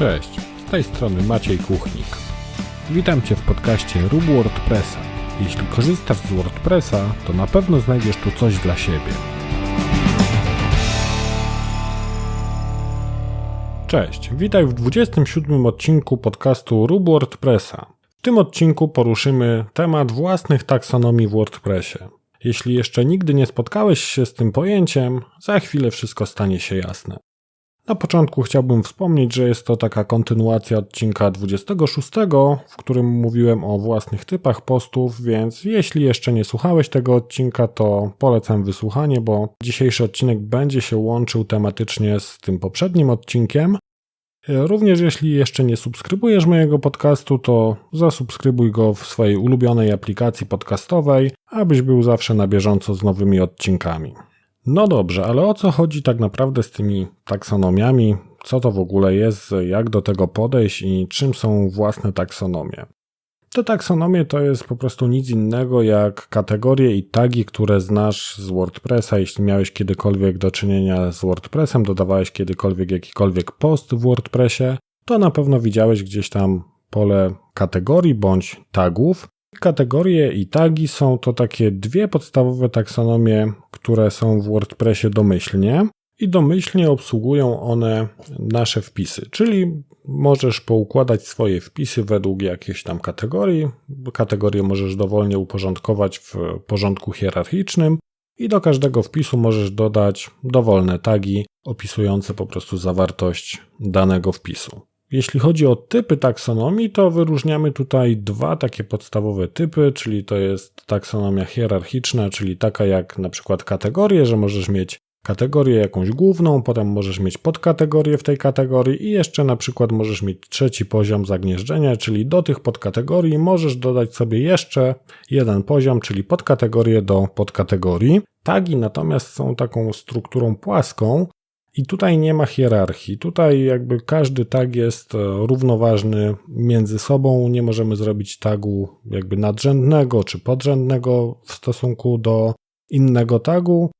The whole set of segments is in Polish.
Cześć, z tej strony Maciej Kuchnik. Witam Cię w podcaście Rób WordPressa. Jeśli korzystasz z WordPressa, to na pewno znajdziesz tu coś dla siebie. Cześć, witaj w 27 odcinku podcastu Rób WordPressa. W tym odcinku poruszymy temat własnych taksonomii w WordPressie. Jeśli jeszcze nigdy nie spotkałeś się z tym pojęciem, za chwilę wszystko stanie się jasne. Na początku chciałbym wspomnieć, że jest to taka kontynuacja odcinka 26, w którym mówiłem o własnych typach postów, więc jeśli jeszcze nie słuchałeś tego odcinka, to polecam wysłuchanie, bo dzisiejszy odcinek będzie się łączył tematycznie z tym poprzednim odcinkiem. Również jeśli jeszcze nie subskrybujesz mojego podcastu, to zasubskrybuj go w swojej ulubionej aplikacji podcastowej, abyś był zawsze na bieżąco z nowymi odcinkami. No dobrze, ale o co chodzi tak naprawdę z tymi taksonomiami? Co to w ogóle jest, jak do tego podejść i czym są własne taksonomie? Te taksonomie to jest po prostu nic innego jak kategorie i tagi, które znasz z WordPressa. Jeśli miałeś kiedykolwiek do czynienia z WordPressem, dodawałeś kiedykolwiek jakikolwiek post w WordPressie, to na pewno widziałeś gdzieś tam pole kategorii bądź tagów. Kategorie i tagi są to takie dwie podstawowe taksonomie, które są w WordPressie domyślnie i domyślnie obsługują one nasze wpisy, czyli możesz poukładać swoje wpisy według jakiejś tam kategorii. Kategorie możesz dowolnie uporządkować w porządku hierarchicznym i do każdego wpisu możesz dodać dowolne tagi opisujące po prostu zawartość danego wpisu. Jeśli chodzi o typy taksonomii, to wyróżniamy tutaj dwa takie podstawowe typy, czyli to jest taksonomia hierarchiczna, czyli taka jak na przykład kategorie, że możesz mieć kategorię jakąś główną, potem możesz mieć podkategorię w tej kategorii i jeszcze na przykład możesz mieć trzeci poziom zagnieżdżenia, czyli do tych podkategorii możesz dodać sobie jeszcze jeden poziom, czyli podkategorię do podkategorii. Tagi natomiast są taką strukturą płaską, i tutaj nie ma hierarchii. Tutaj jakby każdy tag jest e, równoważny między sobą. Nie możemy zrobić tagu jakby nadrzędnego czy podrzędnego w stosunku do innego tagu.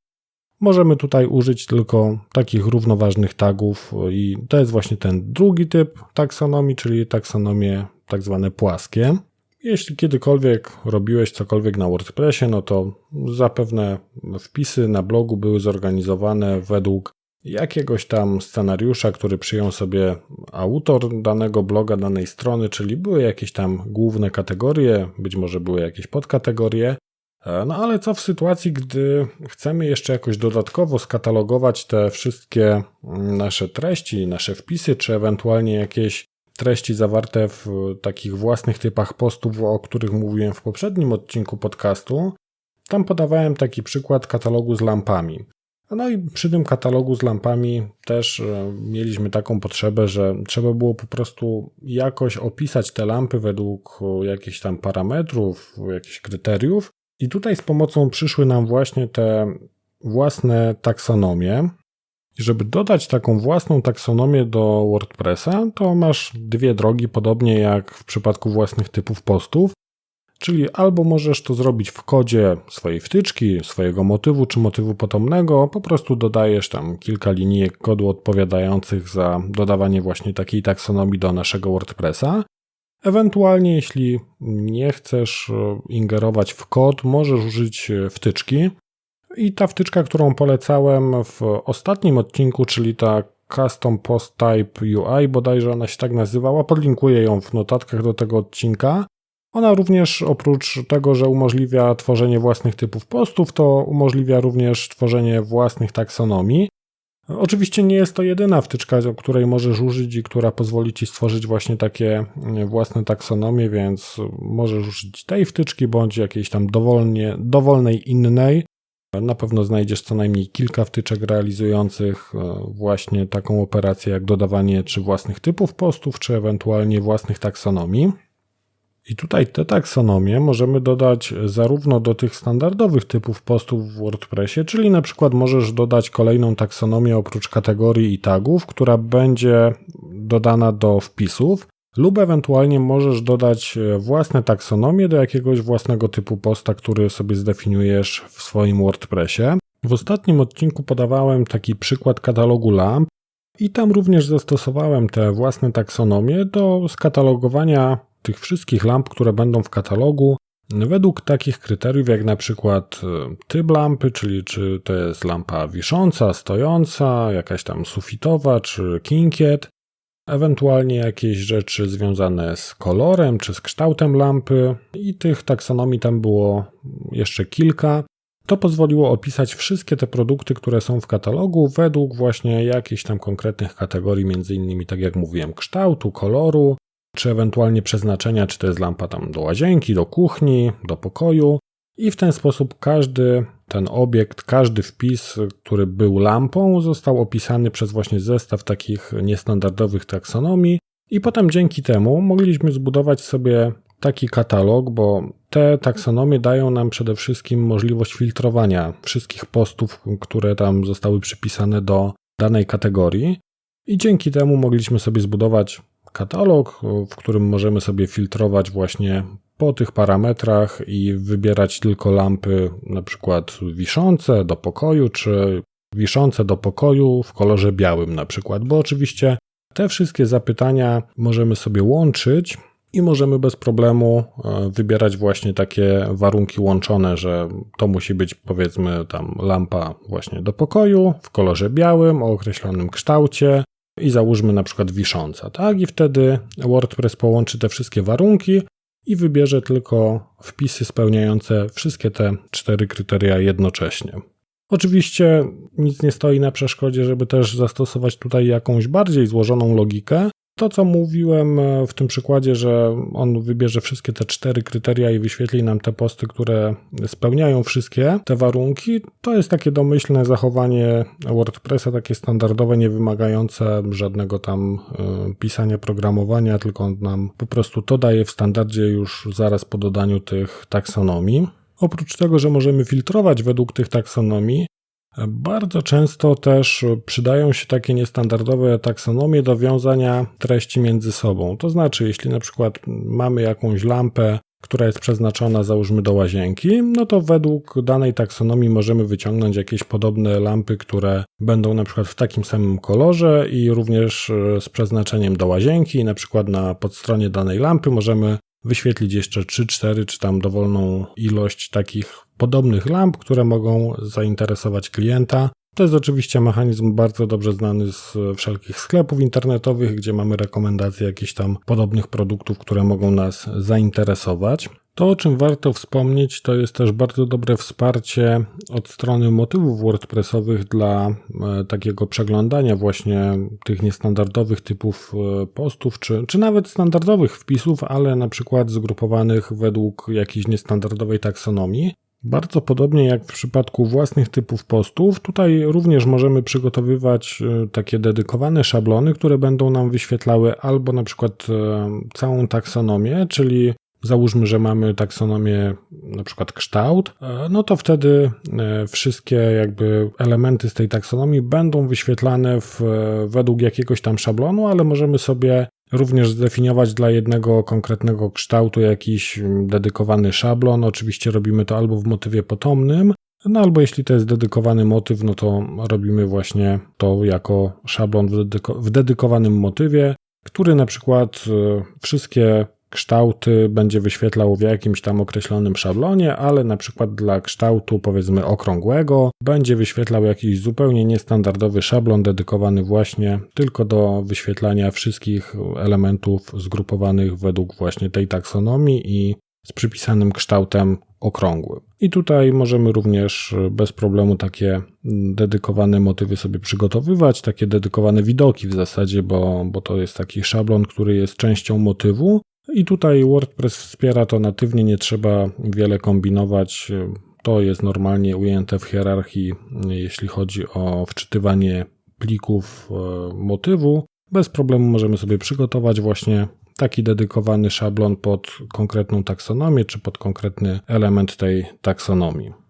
Możemy tutaj użyć tylko takich równoważnych tagów i to jest właśnie ten drugi typ taksonomii, czyli taksonomie tak zwane płaskie. Jeśli kiedykolwiek robiłeś cokolwiek na WordPressie, no to zapewne wpisy na blogu były zorganizowane według jakiegoś tam scenariusza, który przyjął sobie autor danego bloga, danej strony, czyli były jakieś tam główne kategorie, być może były jakieś podkategorie. E, no ale co w sytuacji, gdy chcemy jeszcze jakoś dodatkowo skatalogować te wszystkie mm, nasze treści, nasze wpisy, czy ewentualnie jakieś treści zawarte w takich własnych typach postów, o których mówiłem w poprzednim odcinku podcastu? Tam podawałem taki przykład katalogu z lampami. No i przy tym katalogu z lampami też e, mieliśmy taką potrzebę, że trzeba było po prostu jakoś opisać te lampy według e, jakichś tam parametrów, jakichś kryteriów. I tutaj z pomocą przyszły nam właśnie te własne taksonomie. Żeby dodać taką własną taksonomię do WordPressa, to masz dwie drogi, podobnie jak w przypadku własnych typów postów. Czyli albo możesz to zrobić w kodzie swojej wtyczki, swojego motywu czy motywu potomnego, po prostu dodajesz tam kilka linijek kodu odpowiadających za dodawanie właśnie takiej taksonomii do naszego WordPressa. Ewentualnie, jeśli nie chcesz e, ingerować w kod, możesz użyć e, wtyczki. I ta wtyczka, którą polecałem w ostatnim odcinku, czyli ta Custom Post Type UI, bodajże ona się tak nazywała, podlinkuję ją w notatkach do tego odcinka. Ona również oprócz tego, że umożliwia tworzenie własnych typów postów, to umożliwia również tworzenie własnych taksonomii. Oczywiście nie jest to jedyna wtyczka, której możesz użyć i która pozwoli ci stworzyć właśnie takie mm, własne taksonomie, więc możesz użyć tej wtyczki bądź jakiejś tam dowolnie, dowolnej innej. Na pewno znajdziesz co najmniej kilka wtyczek realizujących e, właśnie taką operację jak dodawanie czy własnych typów postów, czy ewentualnie własnych taksonomii. I tutaj te taksonomie możemy dodać zarówno do tych standardowych typów postów w WordPressie, czyli na przykład możesz dodać kolejną taksonomię oprócz kategorii i tagów, która będzie dodana do wpisów, lub ewentualnie możesz dodać własne taksonomie do jakiegoś własnego typu posta, który sobie zdefiniujesz w swoim WordPressie. W ostatnim odcinku podawałem taki przykład katalogu lamp, I tam również zastosowałem te własne taksonomie do skatalogowania tych wszystkich lamp, które będą w katalogu, według takich kryteriów jak na przykład e, typ lampy, czyli czy to jest lampa wisząca, stojąca, jakaś tam sufitowa czy kinkiet, ewentualnie jakieś rzeczy związane z kolorem czy z kształtem lampy i tych taksonomii tam było jeszcze kilka. To pozwoliło opisać wszystkie te produkty, które są w katalogu według właśnie jakichś tam konkretnych kategorii, między innymi tak jak mówiłem, kształtu, koloru, czy ewentualnie przeznaczenia, czy to jest lampa tam do łazienki, do kuchni, do pokoju. I w ten sposób każdy ten obiekt, każdy wpis, który był lampą, został opisany przez właśnie zestaw takich niestandardowych taksonomii. I potem dzięki temu mogliśmy zbudować sobie taki katalog, bo te taksonomie dają nam przede wszystkim możliwość filtrowania wszystkich postów, które tam zostały przypisane do danej kategorii. I dzięki temu mogliśmy sobie zbudować katalog, w którym możemy sobie filtrować właśnie po tych parametrach i wybierać tylko lampy na przykład wiszące do pokoju, czy wiszące do pokoju w kolorze białym na przykład, bo oczywiście te wszystkie zapytania możemy sobie łączyć i możemy bez problemu e, wybierać właśnie takie warunki łączone, że to musi być powiedzmy tam lampa właśnie do pokoju w kolorze białym o określonym kształcie i załóżmy na przykład wisząca, tak? I wtedy WordPress połączy te wszystkie warunki i wybierze tylko wpisy spełniające wszystkie te cztery kryteria jednocześnie. Oczywiście nic nie stoi na przeszkodzie, żeby też zastosować tutaj jakąś bardziej złożoną logikę, to, co mówiłem e, w tym przykładzie, że on wybierze wszystkie te cztery kryteria i wyświetli nam te posty, które spełniają wszystkie te warunki, to jest takie domyślne zachowanie WordPressa, takie standardowe, nie wymagające żadnego tam e, pisania programowania, tylko on nam po prostu to daje w standardzie już zaraz po dodaniu tych taksonomii. Oprócz tego, że możemy filtrować według tych taksonomii, bardzo często też przydają się takie niestandardowe taksonomie do wiązania treści między sobą. To znaczy, jeśli na przykład mamy jakąś lampę, która jest przeznaczona załóżmy do łazienki, no to według danej taksonomii możemy wyciągnąć jakieś podobne lampy, które będą na przykład w takim samym kolorze i również e, z przeznaczeniem do łazienki. Na przykład na podstronie danej lampy możemy wyświetlić jeszcze 3, 4 czy tam dowolną ilość takich podobnych lamp, które mogą zainteresować klienta. To jest oczywiście mechanizm bardzo dobrze znany z wszelkich sklepów internetowych, gdzie mamy rekomendacje jakichś tam podobnych produktów, które mogą nas zainteresować. To, o czym warto wspomnieć, to jest też bardzo dobre wsparcie od strony motywów WordPressowych dla e, takiego przeglądania właśnie tych niestandardowych typów e, postów, czy, czy nawet standardowych wpisów, ale na przykład zgrupowanych według jakiejś niestandardowej taksonomii. Bardzo podobnie jak w przypadku własnych typów postów, tutaj również możemy przygotowywać e, takie dedykowane szablony, które będą nam wyświetlały albo na przykład całą taksonomię, czyli Załóżmy, że mamy taksonomię na przykład kształt, e, no to wtedy e, wszystkie jakby elementy z tej taksonomii będą wyświetlane w, według jakiegoś tam szablonu, ale możemy sobie również zdefiniować dla jednego konkretnego kształtu jakiś dedykowany szablon. Oczywiście robimy to albo w motywie potomnym, no albo jeśli to jest dedykowany motyw, no to robimy właśnie to jako szablon w, dedyko w dedykowanym motywie, który na przykład e, wszystkie kształty będzie wyświetlał w jakimś tam określonym szablonie, ale na przykład dla kształtu powiedzmy okrągłego będzie wyświetlał jakiś zupełnie niestandardowy szablon dedykowany właśnie tylko do wyświetlania wszystkich elementów zgrupowanych według właśnie tej taksonomii i z przypisanym kształtem okrągłym. I tutaj możemy również bez problemu takie dedykowane motywy sobie przygotowywać, takie dedykowane widoki w zasadzie, bo, bo to jest taki szablon, który jest częścią motywu i tutaj WordPress wspiera to natywnie, nie trzeba wiele kombinować. To jest normalnie ujęte w hierarchii, jeśli chodzi o wczytywanie plików e, motywu. Bez problemu możemy sobie przygotować właśnie taki dedykowany szablon pod konkretną taksonomię czy pod konkretny element tej taksonomii.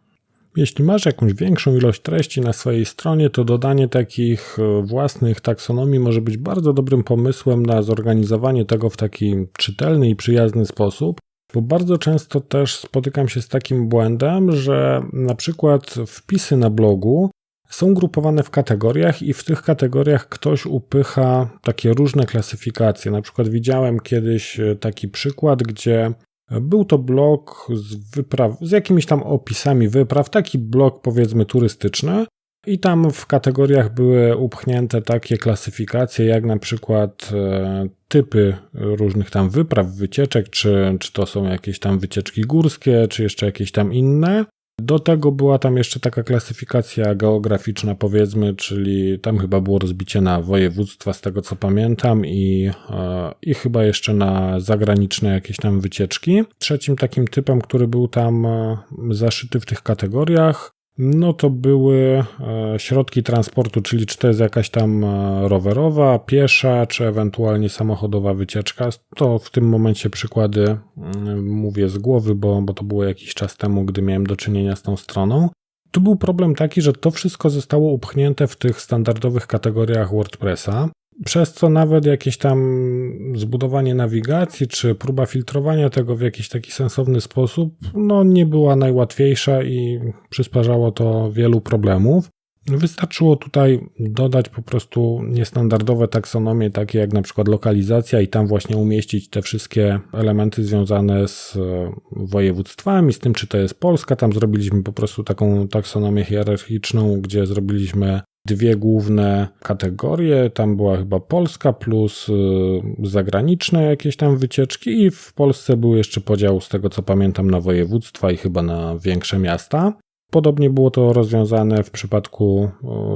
Jeśli masz jakąś większą ilość treści na swojej stronie, to dodanie takich e, własnych taksonomii może być bardzo dobrym pomysłem na zorganizowanie tego w taki czytelny i przyjazny sposób, bo bardzo często też spotykam się z takim błędem, że na przykład wpisy na blogu są grupowane w kategoriach i w tych kategoriach ktoś upycha takie różne klasyfikacje. Na przykład widziałem kiedyś e, taki przykład, gdzie był to blog z wypraw, z jakimiś tam opisami wypraw, taki blog powiedzmy turystyczny, i tam w kategoriach były upchnięte takie klasyfikacje, jak na przykład e, typy różnych tam wypraw, wycieczek, czy, czy to są jakieś tam wycieczki górskie, czy jeszcze jakieś tam inne. Do tego była tam jeszcze taka klasyfikacja geograficzna, powiedzmy, czyli tam chyba było rozbicie na województwa, z tego co pamiętam, i, e, i chyba jeszcze na zagraniczne jakieś tam wycieczki. Trzecim takim typem, który był tam e, zaszyty w tych kategoriach, no to były e, środki transportu, czyli czy to jest jakaś tam e, rowerowa, piesza, czy ewentualnie samochodowa wycieczka. To w tym momencie przykłady mm, mówię z głowy, bo, bo to było jakiś czas temu, gdy miałem do czynienia z tą stroną. Tu był problem taki, że to wszystko zostało upchnięte w tych standardowych kategoriach WordPressa przez co nawet jakieś tam zbudowanie nawigacji czy próba filtrowania tego w jakiś taki sensowny sposób no nie była najłatwiejsza i przysparzało to wielu problemów. Wystarczyło tutaj dodać po prostu niestandardowe taksonomie, takie jak na przykład lokalizacja, i tam właśnie umieścić te wszystkie elementy związane z e, województwami, z tym, czy to jest Polska. Tam zrobiliśmy po prostu taką taksonomię hierarchiczną, gdzie zrobiliśmy dwie główne kategorie. Tam była chyba Polska plus y, zagraniczne jakieś tam wycieczki i w Polsce był jeszcze podział z tego co pamiętam na województwa i chyba na większe miasta. Podobnie było to rozwiązane w przypadku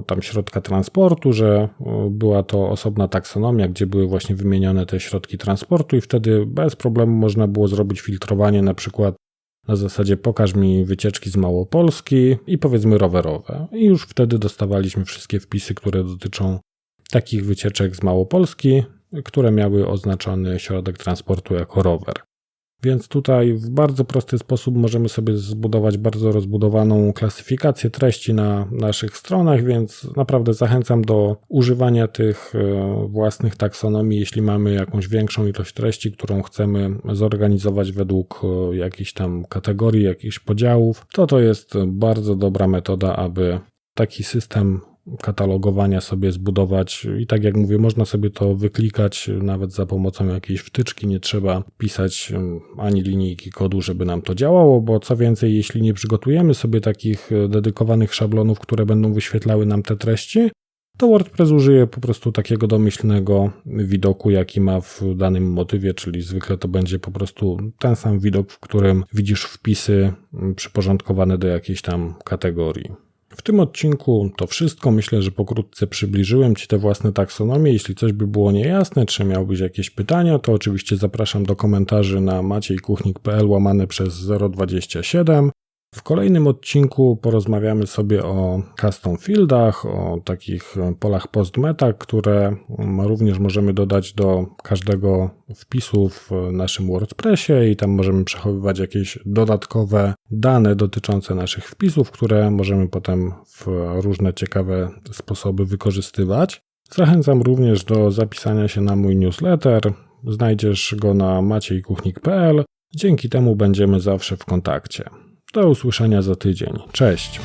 tam środka transportu, że była to osobna taksonomia, gdzie były właśnie wymienione te środki transportu i wtedy bez problemu można było zrobić filtrowanie na przykład na zasadzie pokaż mi wycieczki z Małopolski i powiedzmy rowerowe. I już wtedy dostawaliśmy wszystkie wpisy, które dotyczą takich wycieczek z Małopolski, które miały oznaczony środek transportu jako rower. Więc tutaj w bardzo prosty sposób możemy sobie zbudować bardzo rozbudowaną klasyfikację treści na naszych stronach, więc naprawdę zachęcam do używania tych e, własnych taksonomii, jeśli mamy jakąś większą ilość treści, którą chcemy zorganizować według e, jakichś tam kategorii, jakichś podziałów, to to jest bardzo dobra metoda, aby taki system katalogowania sobie zbudować. I tak jak mówię, można sobie to wyklikać nawet za pomocą jakiejś wtyczki. Nie trzeba pisać ani linijki kodu, żeby nam to działało, bo co więcej, jeśli nie przygotujemy sobie takich e, dedykowanych szablonów, które będą wyświetlały nam te treści, to WordPress użyje po prostu takiego domyślnego widoku, jaki ma w danym motywie, czyli zwykle to będzie po prostu ten sam widok, w którym widzisz wpisy przyporządkowane do jakiejś tam kategorii. W tym odcinku to wszystko. Myślę, że pokrótce przybliżyłem Ci te własne taksonomie. Jeśli coś by było niejasne, czy miałbyś jakieś pytania, to oczywiście zapraszam do komentarzy na maciejkuchnik.pl łamane przez 027. W kolejnym odcinku porozmawiamy sobie o custom fieldach, o takich polach postmeta, które również możemy dodać do każdego wpisu w naszym WordPressie i tam możemy przechowywać jakieś dodatkowe dane dotyczące naszych wpisów, które możemy potem w różne ciekawe sposoby wykorzystywać. Zachęcam również do zapisania się na mój newsletter. Znajdziesz go na maciejkuchnik.pl. Dzięki temu będziemy zawsze w kontakcie. Do usłyszenia za tydzień. Cześć.